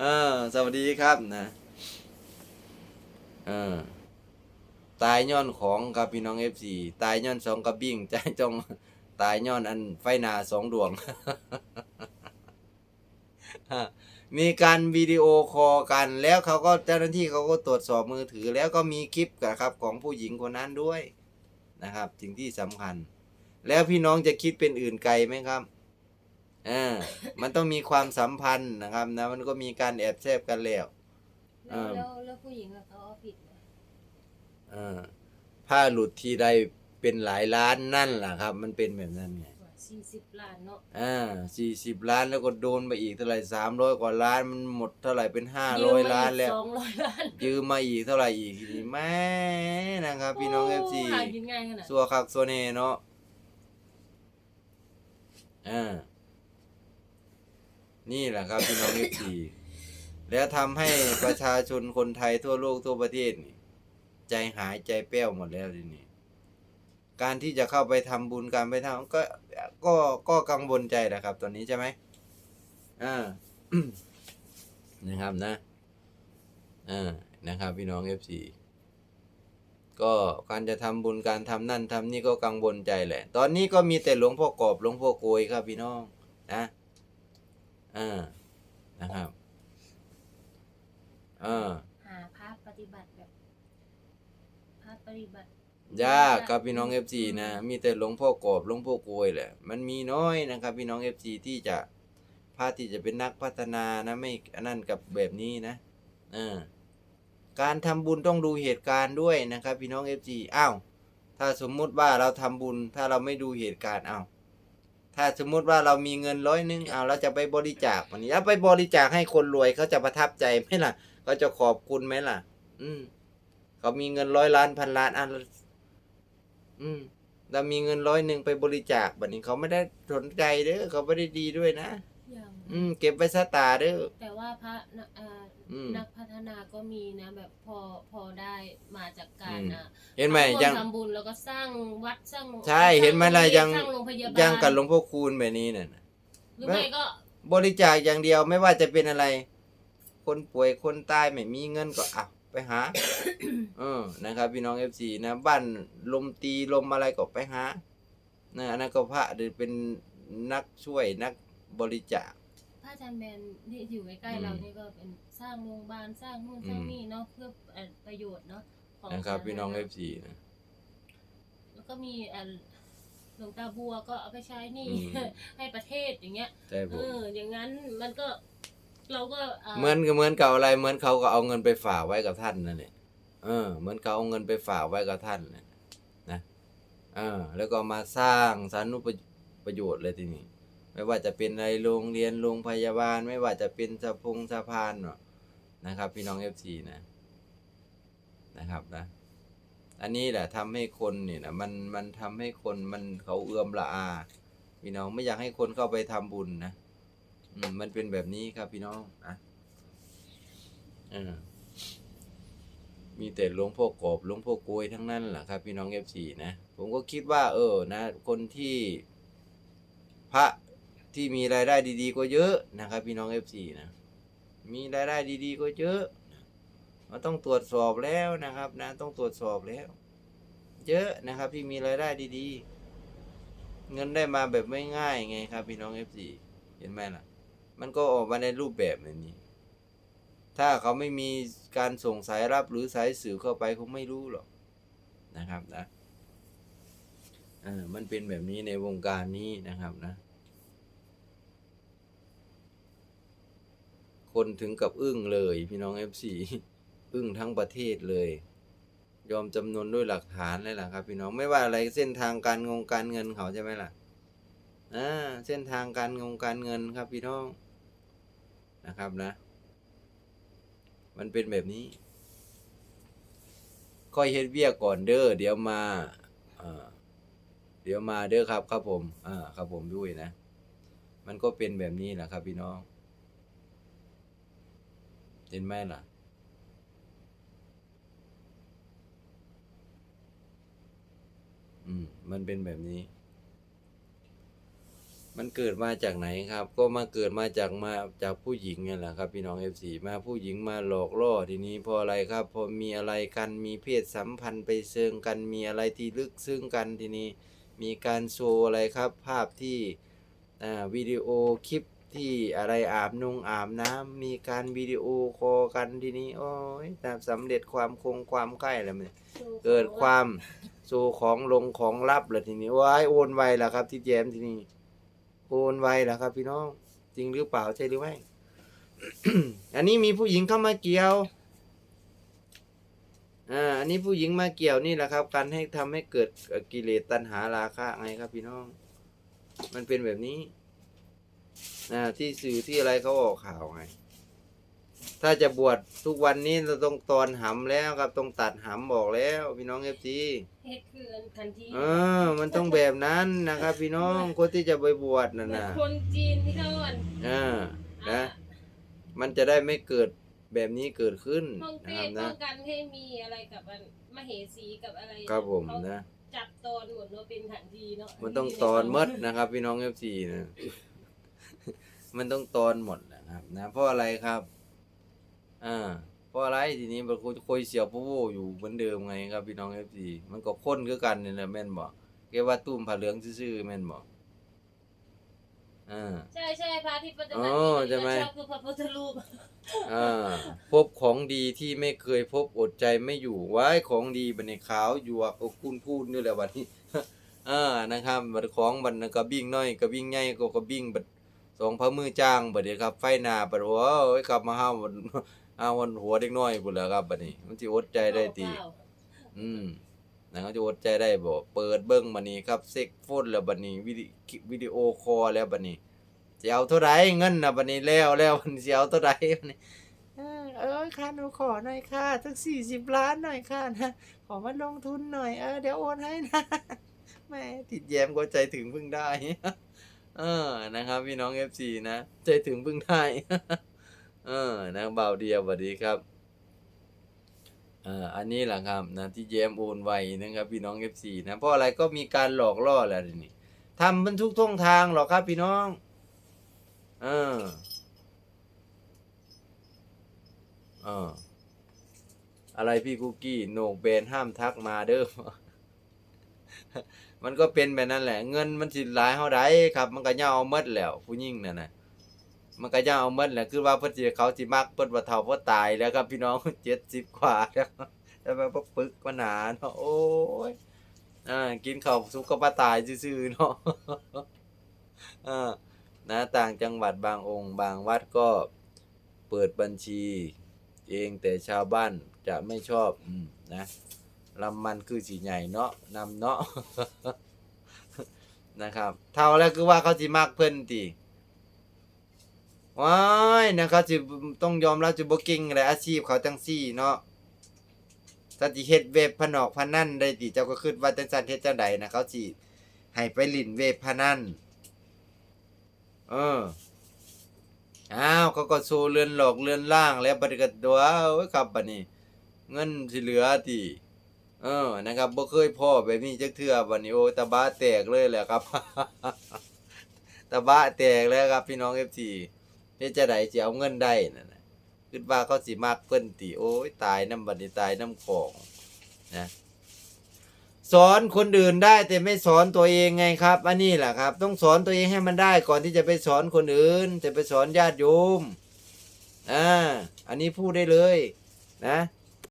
เออ สวัสดีครับนะเออตายย้อนของครับพี่น้องเอฟซีตายย้อนสองกระบิ่งใจจองตายย้อนอันไฟนาสองดวง มีการวิดีโอคอลกันแล้วเขาก็เจ้าหน้าที่เขาก็ตรวจสอบมือถือ แล้วก็มีคลิปนะครับของผู้หญิงคนนั้นด้วยนะครับสิ่งที่สำคัญ แล้วพี่น้องจะคิดเป็นอื่นไกลไหมครับ อ่ามันต้องมีความสัมพันธ์นะครับนะมันก็มีการแอบแซบกันแล้ว แล้วอ่าแล้วแล้วผู้หญิงอะเขาเอาผิดไหมอ่าผ้าหลุดทีใดเป็นหลายล้านนั่นแหละครับ มันเป็นแบบนั้นไงสี่สิบล้านเนาะอ่าสี่สิบล้านแล้วก็โดนไปอีกเท่าไหร่สามร้อยกว่าล้านมันหมดเท่าไหร่เป็นห้าร้อยล้านแล้ว สองร้อยล้านยืมมาอีกเท่าไหร่อีกทีนี้แม่นะครับ พี่น้องเอฟซีหากินง่ายขนาดสัวคักสัวเนเนาะอ่า นี่แหละครับพี่น้องเอฟซีแล้วทำให้ประชาชนคนไทยทั่วโลกทั่วประเทศนี่ใจหายใจแป้วหมดแล้วทีนี้การที่จะเข้าไปทำบุญการไปทำก็ก็ก็กังวลใจแหละครับ ตอนนี้ใช่ไหมอ่านะครับนะอ่านะครับ พี่น้องเอฟซีก็การจะทำบุญการทำนั่นทำนี่ก็กังวลใจแหละ ตอนนี้ก็มีแต่หลวงพ่อกอบหลวงพ่อโกยครับพี่น้องนะ อ่านะครับอ่าหาภาพปฏิบัติแบบภาพปฏิบัติ ยากครับพี่น้องเอฟซีนะมีแต่หลวงพ่อกอบหลวงพ่อโกยแหละ มันมีน้อยนะครับ พี่น้องเอฟซีที่จะพาที่จะเป็นนักพัฒนานะไม่อันนั่นกับแบบนี้นะเออการทำบุญต้องดูเหตุการณ์ด้วยนะครับ พี่น้องเอฟซีอ้าวถ้าสมมุติว่าเราทำบุญถ้าเราไม่ดูเหตุการณ์อ้าว ถ้าสมมุติว่าเรามีเงินร้อยหนึงเอาเราจะไปบริจาควันนี้แล้วไปบริจาคให้คนรวยเขาจะประทับใจไหมล่ะเขาจะขอบคุณไหมล่ะ อืมเขามีเงินร้อยล้านพันล้านอันอืมเรามีเงินร้อยหนึ่งไปบริจาคแบบนี้เขาไม่ได้สนใจเด้อเขาไม่ได้ดีด้วยนะ อย่างอืมเก็บไว้ซะตาเด้อ แต่ว่าพระน่ะเอ่ออม นักพัฒนาก็มีนะแบบพอพอได้มาจากการอืมอะเห็นไหมร่วยัง ทำบุญแล้วก็สร้างวัดสร้างใช่เห็นไหมล่ะสร้ายัง สร้างโรงพยาบาลยังกับหลวงพ่อคูณแบบนี้น่ะหรือไม่ก็ บริจาคอย่างเดียวไม่ว่าจะเป็นอะไร คนป่วยคนตายไม่มีเงินก็อะไปหา เออนะครับ พี่น้องเอฟซีนะ บ้านลมตีลมอะไรก็ไปหานะอันนั้นก็พระหรือเป็นนักช่วยนักบริจาคพระ อาจารย์แมนที่อยู่ใกล้อืมๆเรานี่ก็เป็นสร้างโรงพยาบาลสร้างนู่นสร้างอืมนี่เนาะเพื่อเอ่อประโยชน์เนาะของนะครับสาพี่น้องธารเอณะฟซีนะแล้วก็มีเอ่อหลวงตาบัวก็เอาไปใช้หนี่อืมให้ประเทศอย่างเงี้ยใช่ผเอมออย่างนั้นมันก็เราก็อ่าเหมือนกับเหมือนเก่าอะไรเหมือนเขาก็เอาเงินไปฝากไว้กับท่านนั่นแหละเออ เหมือนเขาเอาเงินไปฝากไว้กับท่านน่ะนะเออแล้วก็มาสร้างสาธารณประโยชน์เลยทีนี้ ไม่ว่าจะเป็นในโรงเรียนโรงพยาบาล ไม่ว่าจะเป็นสะพงสะพานเนาะนะครับ พี่น้องเอฟซีนะนะครับนะอันนี้แหละทำให้คนเนี่ยนะมันมันทำให้คนมันเขาเอื้อมละอา พี่น้องไม่อยากให้คนเข้าไปทำบุญนะอืมมันเป็นแบบนี้ครับพี่น้องอะเออมีแต่หลวงพ่อกอบหลวงพ่อโกยทั้งนั้นแหละครับ พี่น้องเอฟซีนะ ผมก็คิดว่า เออ นะ คนที่พระ ที่มีรายได้ดีๆก็เยอะนะครับ พี่น้องเอฟซีนะมีรายได้ดีๆก็เยอะเราต้องตรวจสอบแล้วนะครับ นะ ต้องตรวจสอบแล้ว เยอะนะครับ ที่มีรายได้ดีๆ เงินได้มาแบบไม่ง่ายไงครับ พี่น้องเอฟซีเห็นไหมล่ะ มันก็ออกมาในรูปแบบแบบนี้ ถ้าเขาไม่มีการส่งสายรับหรือสายสื่อเข้าไปคงไม่รู้หรอกนะครับนะอ่ามันเป็นแบบนี้ในวงการนี้นะครับนะ คนถึงกับอึ้งเลย พี่น้องเอฟซีอึ้งทั้งประเทศเลย ยอมจำนวนด้วยหลักฐานเลยล่ะครับ พี่น้องไม่ว่าอะไรเส้นทางการงงการเงินเขาใช่ไหมล่ะอ่าเส้นทางการงงการเงินครับพี่น้องนะครับนะ มันเป็นแบบนี้ค่อยเฮ็ดเวียก่อนเด้อเดี๋ยวมาอ่าเดี๋ยวมาเด้อครับครับผมอ่าครับผมด้วยนะ มันก็เป็นแบบนี้แหละครับพี่น้อง เห็นไหมล่ะ อืม มันเป็นแบบนี้ มันเกิดมาจากไหนครับ ก็มาเกิดมาจากมาจากผู้หญิงนี่แหละครับ พี่น้อง FC มาผู้หญิงมาหลอกล่อทีนี้เพราะอะไรครับ พอมีอะไรกันมีเพศสัมพันธ์ไปเชิงกันมีอะไรที่ลึกซึ้งกันทีนี้ มีการโชว์อะไรครับ ภาพที่อ่าวิดีโอคลิป ที่อะไรอาบนงอาบน้ำมีการวิดีโอคอลกันทีนี้โอ้ยแต่สำเร็จความคงความใกล้แล้วมันเกิดความโชว์ของลงของลับแล้วทีนี้ว้ายโอนไวแล้วครับ ที่แจมทีนี้โอนไวแล้วครับ พี่น้อง จริงหรือเปล่าใช่หรือไม่อันนี้มีผู้หญิงเข้ามาเกี่ยวอ่าอันนี้ผู้หญิงมาเกี่ยวนี่แหละครับการให้ทำให้เกิดเอ่อกิเลสตัณหาราคะไงครับ พี่น้อง มันเป็นแบบนี้ อ่าที่สื่อที่อะไรเขาออกข่าวไง ถ้าจะบวชทุกวันนี้เราต้องตอนหำแล้วครับต้องตัดหำบอกแล้วพี่น้องเอฟซีเฮ็ดคือทันทีเออ มันต้องแบบนั้นนะครับ พี่น้องคนที่จะไปบวชนั่นเหมือนนะคนจีนที่เขาอะอ่านะมันจะได้ไม่เกิดแบบนี้เกิดขึ้นป้องนะเต้ครับป้นะองกันให้มีอะไรกับมันมเหสีกับอะไรครับผมเขานะจับตอนหมดเนาะเป็นทันทีเนาะมันต้องตอนหมดนะครับ พี่น้องเอฟซีนะ มันต้องตอนหมดนะครับ นะเพราะอะไรครับอ่าเพราะอะไรทีนี้มันคุยเสียวโพโวอยู่เหมือนเดิมไงครับพี่น้องเอฟซีมันก็ค้นคือกันนี่แหละแม่นบอกแกว่าตุ้มผ้าเหลืองซื่อๆแม่นบอกอ่าใช่ใช่พระที่ปฏิอ๋บัติอที่ใช่ไหมชอบคือพระพุทธรูปอ่าพบของดีที่ไม่เคยพบอดใจไม่อยู่ไว้ของดีบันในขาวอยู่อะก็คุณพูดนี่แหละวันนี้อ่านะครับบัดของบัดนกระบิ่งน้อยกระบิ่งใหญ่ก็กระบิ่งบัด สองพระมือจ้างบัดเดี๋ยวครับ ไฟหน้าบัดโอ้ยกลับมาห้ามวันห้าวันหัวเด็กน้อยพุ่นแหล้วครับบัดนี้ มันสิอดใจได้ตีเปล่าอืมนะเขาจะอดใจได้บ่เปิดเบิ้งบัดนี้ครับเซ็กโฟนแล้วบัดนี้วิดีวิดีโอคอลแล้วบัดนี้สิเอาเท่าไหร่เงินน่ะบัดนี้แล้วแล้วมันสิเอาเท่าไหร่บัดนี้เออเออค่ะหนูขอหน่อยค่ะสักสี่สิบล้านหน่อยค่ะนะขอมาลงทุนหน่อยเออเดี๋ยวโอนให้นะแม่ติดแย้มก็ใจถึงพึ่งได้ เออนะครับ พี่น้องเอฟซีนะใจถึงพึ่งได้เออนะบ่าวเดียวสวัสดีครับเอ่าอันนี้แหละครับนะที่แย้มโอนไวนะครับพี่น้องเอฟซีนะเพราะอะไรก็มีการหลอกล่อแหละทีนี่ทำมันทุกท่องทางหรอกครับพี่น้องเออเอออะไรพี่คุกกี้โหนกเบนห้ามทักมาเด้อ มันก็เป็นแบบนั้นแหละ เงินมันสิหลายเท่าใดครับ มันก็ย่าเอาหมดแล้ว ผู้หญิงนั่นน่ะมันก็ย่าเอาหมดแหละคือว่าเพิ่นสิเขาสิมักเพิ่นว่าเฒ่าเพิ่นตายแล้วครับ พี่น้อง70กว่าแล้วแล้วมันบ่ปึกมาหนาเนาะโอ้ยอ่ากินข้าวสุกก็บ่ตายซื่อๆเนาะอ่านะต่างจังหวัดบางองค์ บางวัดก็เปิดบัญชี เองแต่ชาวบ้านจะไม่ชอบอนะ ลำมันคือสีใหญ่เนาะนำเนาะนะครับ เท่าแล้วคือว่าเขาสิมากเพิ่นติว้ายนะเขาสิต้องยอมรับจะบ่เก่งอะไรอาชีพเขาจังซี่เนาะถ้าสิเฮ็ดเวบพนอกพนันได้ติเจ้าก็คิดว่าจังซั่นเฮ็ดจังใดนะเขาสิให้ไปลินเวบพนันเอออ้าวเขาก็โซเรือนหลอกเรือนล่างแล้วบัดนี้ก็ตัวโอ้ยครับบัดนี้ เงินสิเหลือติ เออนะครับบ่เคยพ่อแบบนี้จักเทื่อบัดนี้โอ้ตะบ้าแตกเลยแหละครับ ตะบ้าแตกแล้วครับ พี่น้อง FC เฮ็ดจะไดสิเอาเงินได้นั่นน่ะคิดว่าเขาสิมักเพิ่นติโอ้ยตายน้ำบัดนี้ตายน้ำของนะสอนคนอื่นได้แต่ไม่สอนตัวเองไงครับ อันนี้แหละครับ ต้องสอนตัวเองให้มันได้ก่อนที่จะไปสอนคนอื่น จะไปสอนญาติโยมอ่าอันนี้พูดได้เลย นะ